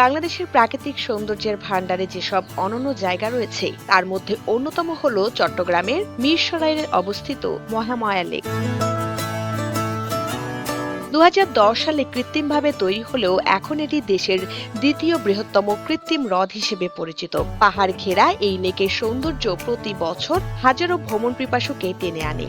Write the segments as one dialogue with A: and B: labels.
A: বাংলাদেশের প্রাকৃতিক সৌন্দর্যের ভান্ডারে যেসব অনন্য জায়গা রয়েছে, তার মধ্যে অন্যতম হল চট্টগ্রামের মিরসরাইয়ে অবস্থিত মহামায়া লেক। দু হাজার দশ সালে কৃত্রিমভাবে তৈরি হলেও এখন এটি দেশের দ্বিতীয় বৃহত্তম কৃত্রিম হ্রদ হিসেবে পরিচিত। পাহাড় ঘেরা এই লেকের সৌন্দর্য প্রতি বছর হাজারো ভ্রমণ পিপাসুকে টেনে আনে।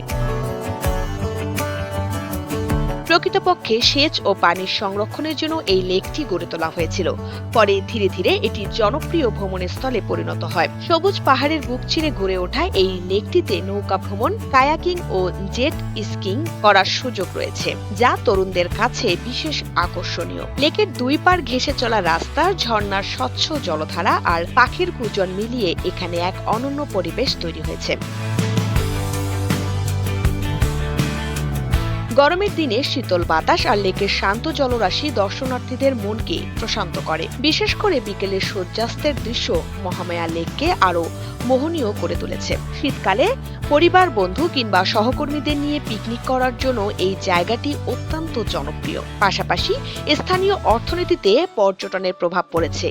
A: প্রকৃতপক্ষে সেচ ও পানির সংরক্ষণের জন্য এই লেকটি গড়ে তোলা হয়েছিল। পরে ধীরে ধীরে এটি জনপ্রিয় ভ্রমণের স্থলে পরিণত হয়। সবুজ পাহাড়ের বুক চিরে গড়ে ওঠা এই লেকটিতে নৌকা ভ্রমণ, কায়াকিং ও জেট স্কিং করার সুযোগ রয়েছে, যা তরুণদের কাছে বিশেষ আকর্ষণীয়। লেকের দুই পার ঘেঁষে চলা রাস্তা, ঝর্ণার স্বচ্ছ জলধারা আর পাখির কুজন মিলিয়ে এখানে এক অনন্য পরিবেশ তৈরি হয়েছে। গরমের দিনে শীতল বাতাস আর লেকের শান্ত জলরাশি দর্শনার্থীদের মনকে প্রশান্ত করে। বিশেষ করে বিকেলের সূর্যাস্তের দৃশ্য মহামায়া লেককে আরও মোহনীয় করে তুলেছে। শীতকালে পরিবার, বন্ধু কিংবা সহকর্মীদের নিয়ে পিকনিক করার জন্য এই জায়গাটি অত্যন্ত জনপ্রিয়। পাশাপাশি স্থানীয় অর্থনীতিতে পর্যটনের প্রভাব পড়েছে।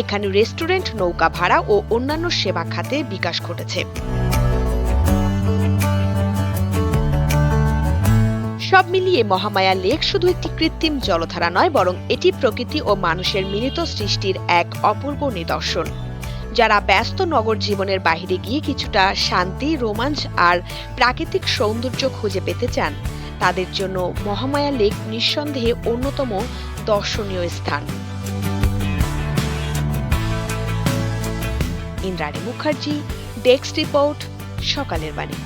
A: এখানে রেস্টুরেন্ট, নৌকা ভাড়া ও অন্যান্য সেবা খাতে বিকাশ ঘটেছে। সব মিলিয়ে মহামায়া লেক শুধু একটি কৃত্রিম জলধারা নয়, বরং এটি প্রকৃতি ও মানুষের মিলিত সৃষ্টির এক অপূর্ব নিদর্শন, যারা ব্যস্ত নগর জীবনের বাইরে গিয়ে কিছুটা শান্তি, রোমাঞ্চ আর প্রাকৃতিক সৌন্দর্য খুঁজে পেতে চান। তাদের জন্য মহামায়া লেক নিঃসন্দেহে অন্যতম দর্শনীয় স্থান। ইন্দ্রাণী মুখার্জি, ডেস্ক রিপোর্ট, সকালের বাণী।